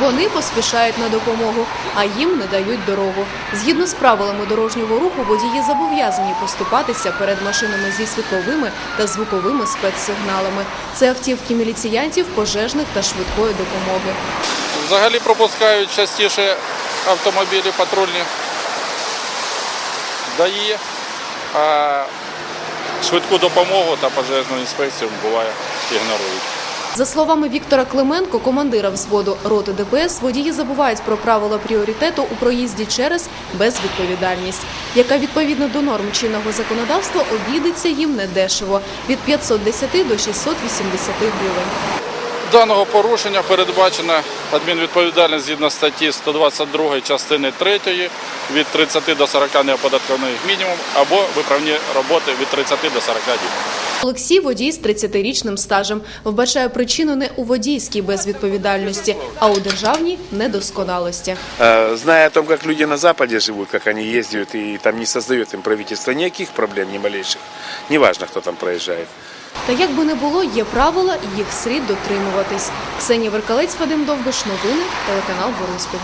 Вони поспішають на допомогу, а їм не дають дорогу. Згідно з правилами дорожнього руху, водії зобов'язані поступатися перед машинами зі світловими та звуковими спецсигналами. Це автівки міліціянтів, пожежних та швидкої допомоги. Взагалі пропускають частіше автомобілі патрульні ДАІ, а швидку допомогу та пожежну інспекцію буває ігнорують. За словами Віктора Клименко, командира взводу роти ДПС, водії забувають про правила пріоритету у проїзді через безвідповідальність, яка відповідно до норм чинного законодавства обійдеться їм недешево – від 510 до 680 гривень. Даного порушення передбачена адмінвідповідальність згідно статті 122 частини 3 від 30 до 40 неоподаткованих мінімум або виправні роботи від 30 до 40 діб. Олексій – водій з 30-річним стажем. Вбачає причину не у водійській безвідповідальності, а у державній недосконалості. Э, Зная о том, как люди на Западе живут, как они ездят, и там не создает им правительство никаких проблем, ни малейших. Неважно, кто там проезжает. Та як би не було, є правила, їх слід дотримуватись. Ксенія Веркалець, Вадим Довбиш, новини, телеканал Бориспіль.